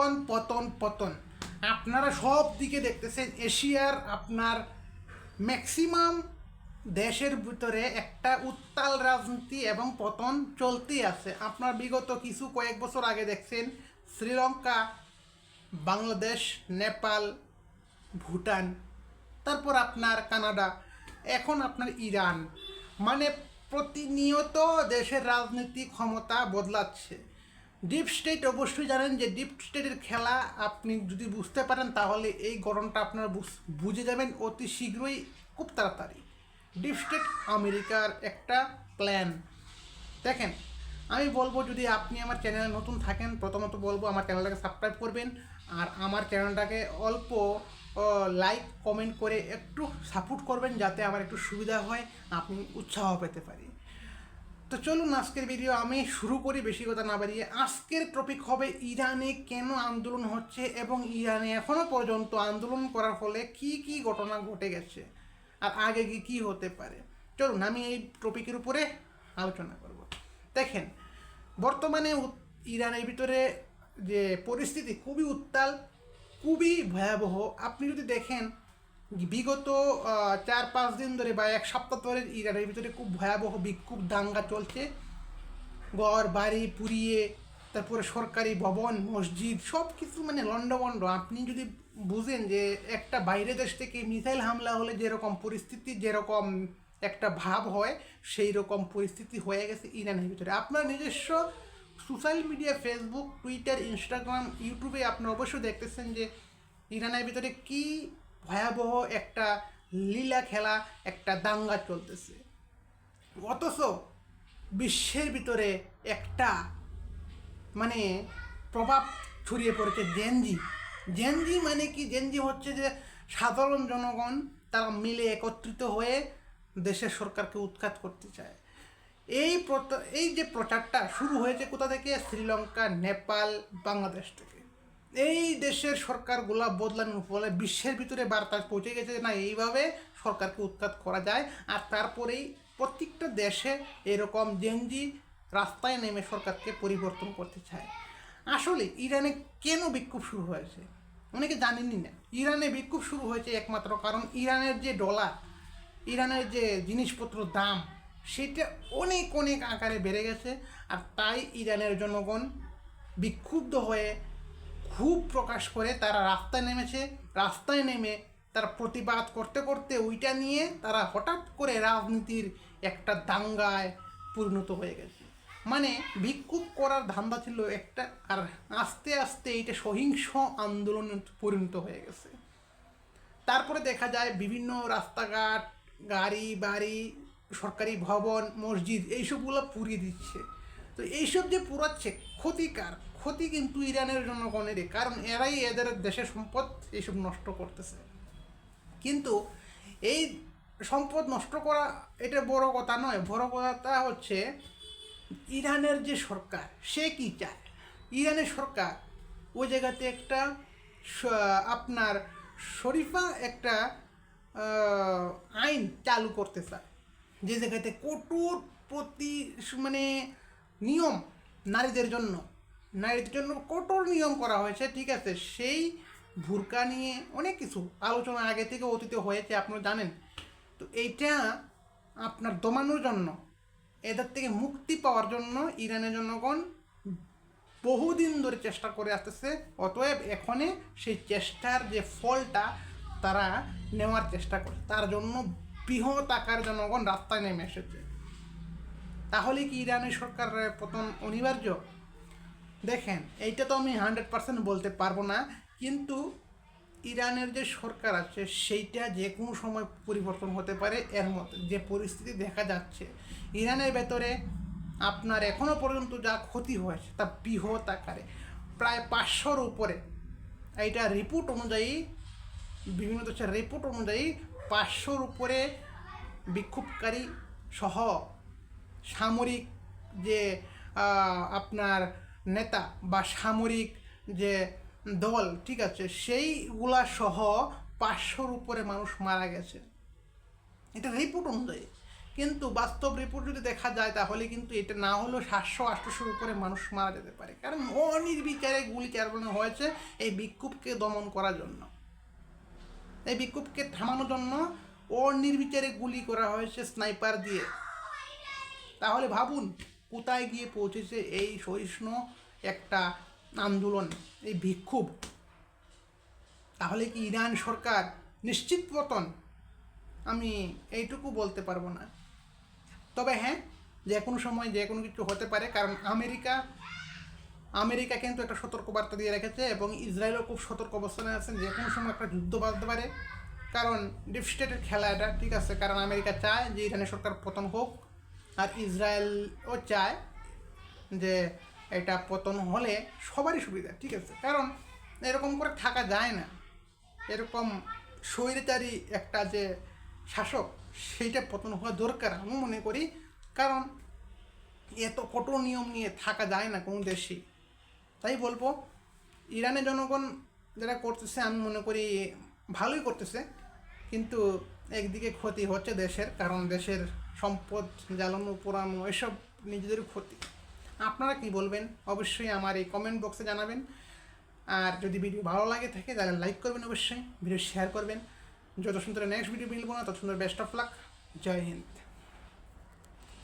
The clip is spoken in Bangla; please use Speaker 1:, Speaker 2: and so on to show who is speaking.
Speaker 1: পতন পতন পতন। আপনারা সব দিকে দেখতেছেন, এশিয়ার আপনার ম্যাক্সিমাম দেশের ভিতরে একটা উত্তাল রাজনীতি এবং পতন চলতেই আছে। আপনার বিগত কিছু কয়েক বছর আগে দেখছেন, শ্রীলঙ্কা, বাংলাদেশ, নেপাল, ভুটান, তারপর আপনার কানাডা, এখন আপনার ইরান। মানে প্রতিনিয়ত দেশের রাজনীতি ক্ষমতা বদলাচ্ছে। ডিপ স্টেট অবশ্যই জানেন যে ডিপ স্টেটের খেলা আপনি যদি বুঝতে পারেন, তাহলে এই গরমটা আপনারা বুঝ- যাবেন অতি শীঘ্রই খুব তাড়াতাড়ি। ডিপ স্টেট আমেরিকার একটা প্ল্যান দেখেন, আমি বলব যদি আপনি আমার চ্যানেলে নতুন থাকেন, প্রথমত বলব আমার চ্যানেলটাকে সাবস্ক্রাইব করবেন, আর আমার চ্যানেলটাকে অল্প লাইক কমেন্ট করে একটু সাপোর্ট করবেন, যাতে আমার একটু সুবিধা হয়, আপনি উৎসাহ পেতে পারি। তো চলুন আজকের ভিডিও আমি শুরু করি, বেশি কথা না বাড়িয়ে। আজকের টপিক হবে ইরানে কেন আন্দোলন হচ্ছে এবং ইরানে এখনও পর্যন্ত আন্দোলন করার ফলে কি কি ঘটনা ঘটে গেছে আর আগে কি কি হতে পারে। চলুন, আমি এই টপিকের উপরে আলোচনা করব। দেখেন, বর্তমানে ইরানের ভিতরে যে পরিস্থিতি খুবই উত্তাল, খুবই ভয়াবহ। আপনি যদি দেখেন বিগত চার পাঁচ দিন ধরে বা এক সপ্তাহ ধরে ইরানের ভিতরে খুব ভয়াবহ বিক্ষোভ দাঙ্গা চলছে। ঘর, বাড়ি পুড়িয়ে, তারপরে সরকারি ভবন, মসজিদ সব কিছু মানে লন্ডভন্ড আপনি যদি বুঝেন যে একটা বাইরে দেশ থেকে মিসাইল হামলা হলে যেরকম পরিস্থিতি, যেরকম একটা ভাব হয় সেই রকম পরিস্থিতি হয়ে গেছে ইরানের ভিতরে। আপনার নিজস্ব social media, Facebook, Twitter, Instagram, ইউটিউবে আপনি অবশ্যই দেখতেছেন যে ইরানের ভিতরে কি ভয়াবহ একটা লীলা খেলা, একটা দাঙ্গা চলতেছে। অথচ বিশ্বের ভিতরে একটা মানে প্রভাব ছড়িয়ে পড়েছে জেনজি জেনজি মানে কি? জেনজি হচ্ছে যে সাধারণ জনগণ, তারা মিলে একত্রিত হয়ে দেশের সরকারকে উৎখাত করতে চায়। এই এই যে প্রচারটা শুরু হয়েছে কোথা থেকে? শ্রীলঙ্কা, নেপাল, বাংলাদেশ থেকে। এই দেশের সরকারগুলা বদলানোর ফলে বিশ্বের ভিতরে বার্তা পৌঁছে গেছে যে না, এইভাবে সরকারকে উৎখাত করা যায়। আর তারপরেই প্রত্যেকটা দেশে এরকম জেনজি রাস্তায় নেমে সরকারকে পরিবর্তন করতে চায়। আসলে ইরানে কেন বিক্ষোভ শুরু হয়েছে? অনেকে জানেনই না। ইরানে বিক্ষোভ শুরু হয়েছে একমাত্র কারণ ইরানের যে ডলার, ইরানের যে জিনিসপত্র দাম, সেটা অনেক অনেক আকারে বেড়ে গেছে। আর তাই ইরানের জনগণ বিক্ষুব্ধ হয়ে খুব প্রকাশ করে, তারা রাস্তায় নেমেছে, রাস্তায় নেমে তারা প্রতিবাদ করতে করতে ওইটা নিয়ে তারা হঠাৎ করে রাজনীতির একটা দাঙ্গায় পরিণত হয়ে গেছে। মানে বিক্ষোভ করার ধান্দা ছিল একটা, আর আস্তে আস্তে এইটা সহিংস আন্দোলনে পরিণত হয়ে গেছে। তারপরে দেখা যায় বিভিন্ন রাস্তাঘাট, গাড়ি, বাড়ি, সরকারি ভবন, মসজিদ, এইসবগুলো পুড়িয়ে দিচ্ছে। তো এইসব যে পুরাচ্ছে ক্ষতিকার। ক্ষতি কিন্তু ইরানের জনগণেরই কারণ এরাই এদের দেশের সম্পদ এইসব নষ্ট করতেছে। কিন্তু এই সম্পদ নষ্ট করা এটা বড় কথা নয়, বড় কথা হচ্ছে ইরানের যে সরকার, সে কি চায়? ইরানের সরকার ওই জায়গাতে একটা আপনার শরীফা একটা আইন চালু করতে চায়। যে জায়গাতে কঠোর প্রতি মানে নিয়ম নারীদের জন্য। নারীদের জন্য কঠোর নিয়ম করা হয়েছে, ঠিক আছে? সেই ভুরকা নিয়ে অনেক কিছু আলোচনা আগে থেকে অতীতে হয়েছে, আপনারা জানেন। তো এইটা আপনার দমানোর জন্য, এদের থেকে মুক্তি পাওয়ার জন্য ইরানের জনগণ বহুদিন ধরে চেষ্টা করে আসতেছে, অতএব এখনে সেই চেষ্টার যে ফলটা তারা নেওয়ার চেষ্টা করে। তার জন্য বৃহৎ আকার জনগণ রাস্তায় নেমে এসেছে। তাহলে কি ইরানের সরকারের পতন অনিবার্য? দেখেন, এইটা তো আমি হান্ড্রেড পার্সেন্ট বলতে পারব না, কিন্তু ইরানের যে সরকার আছে, সেইটা যে কোনো সময় পরিবর্তন হতে পারে, এর মধ্যে যে পরিস্থিতি দেখা যাচ্ছে, ইরানের ভেতরে আপনার এখনও পর্যন্ত যা ক্ষতি হয়েছে, তা বৃহৎ আকারে। প্রায় পাঁচশোর উপরে। এইটা রিপোর্ট অনুযায়ী, বিভিন্ন দেশের রিপোর্ট অনুযায়ী পাঁচশোর উপরে বিক্ষোভকারী সহ সামরিক যে আপনার নেতা বা সামরিক যে দল, ঠিক আছে, সেইগুলা সহ পাঁচশোর উপরে মানুষ মারা গেছে। এটা রিপোর্ট অনুযায়ী। কিন্তু বাস্তব রিপোর্ট যদি দেখা যায়, তাহলে কিন্তু এটা না হলেও সাতশো, আটশোর উপরে মানুষ মারা যেতে পারে। কারণ অনির্বিচারে গুলি চালানো হয়েছে এই বিক্ষোভকে দমন করার জন্য। এই বিক্ষোভকে থামানোর জন্য অনির্বিচারে গুলি করা হয়েছে স্নাইপার দিয়ে। তাহলে ভাবুন কোথায় গিয়ে পৌঁছেছে এই সহিষ্ণু একটা আন্দোলন, এই বিক্ষোভ তাহলে কি ইরান সরকার নিশ্চিত পতন আমি এইটুকু বলতে পারব না। তবে হ্যাঁ যে কোনো সময় যে কোনো কিছু হতে পারে, কারণ আমেরিকা আমেরিকা কিন্তু একটা সতর্কবার্তা দিয়ে রেখেছে এবং ইসরায়েলও খুব সতর্ক অবস্থানে আছেন, যে কোনো সময় একটা যুদ্ধ বাঁধতে পারে। কারণ ডিপ স্টেটের খেলা এটা, ঠিক আছে? কারণ আমেরিকা চায় যে ইরানের সরকার পতন হোক। আর ইসরায়েলও চায় যে এটা পতন হলে সবারই সুবিধা, ঠিক আছে? কারণ এরকম করে থাকা যায় না। এরকম স্বৈরাচারী একটা যে শাসক, সেইটা পতন হওয়া দরকার আমি মনে করি। কারণ এত কঠোর নিয়ম নিয়ে থাকা যায় না কোনো দেশেই। তাই বলব, ইরানের জনগণ যারা করতেছে, আমি মনে করি ভালোই করতেছে। কিন্তু একদিকে ক্ষতি হচ্ছে দেশের, কারণ দেশের সম্পদ, জ্বালানো, পোড়ানো, এসব নিজেদের ক্ষতি। আপনারা কি বলবেন? অবশ্যই আমার এই কমেন্ট বক্সে জানাবেন। আর যদি ভিডিও ভালো লাগে থাকে, তাহলে লাইক করবেন অবশ্যই। ভিডিও শেয়ার করবেন। যত সুন্দর নেক্সট ভিডিও মিলবো না, তত সুন্দর best of luck Jai Hind.